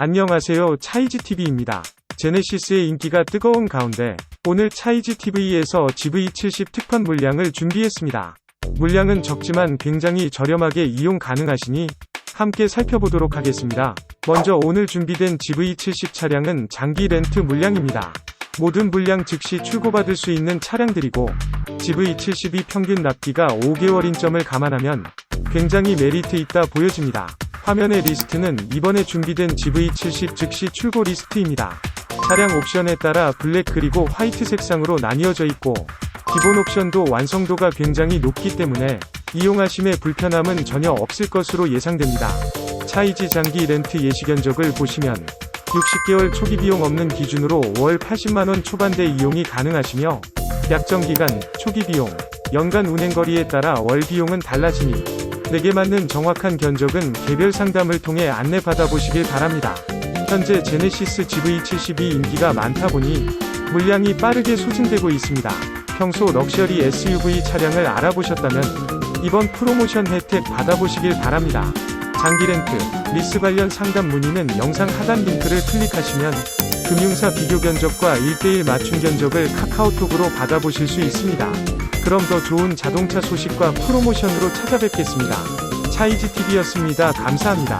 안녕하세요. 차이지TV입니다. 제네시스의 인기가 뜨거운 가운데 오늘 차이지TV에서 GV70 특판 물량을 준비했습니다. 물량은 적지만 굉장히 저렴하게 이용 가능하시니 함께 살펴보도록 하겠습니다. 먼저 오늘 준비된 GV70 차량은 장기 렌트 물량입니다. 모든 물량 즉시 출고받을 수 있는 차량들이고 GV70이 평균 납기가 5개월인 점을 감안하면 굉장히 메리트 있다 보여집니다. 화면의 리스트는 이번에 준비된 GV70 즉시 출고 리스트입니다. 차량 옵션에 따라 블랙 그리고 화이트 색상으로 나뉘어져 있고 기본 옵션도 완성도가 굉장히 높기 때문에 이용하심에 불편함은 전혀 없을 것으로 예상됩니다. 차이지 장기 렌트 예시 견적을 보시면 60개월 초기 비용 없는 기준으로 월 80만원 초반대 이용이 가능하시며 약정 기간, 초기 비용, 연간 운행거리에 따라 월 비용은 달라지니 내게 맞는 정확한 견적은 개별 상담을 통해 안내 받아보시길 바랍니다. 현재 제네시스 GV70이 인기가 많다 보니 물량이 빠르게 소진되고 있습니다. 평소 럭셔리 SUV 차량을 알아보셨다면 이번 프로모션 혜택 받아보시길 바랍니다. 장기 렌트, 리스 관련 상담 문의는 영상 하단 링크를 클릭하시면 금융사 비교 견적과 1대1 맞춤 견적을 카카오톡으로 받아보실 수 있습니다. 그럼 더 좋은 자동차 소식과 프로모션으로 찾아뵙겠습니다. 차이지TV였습니다. 감사합니다.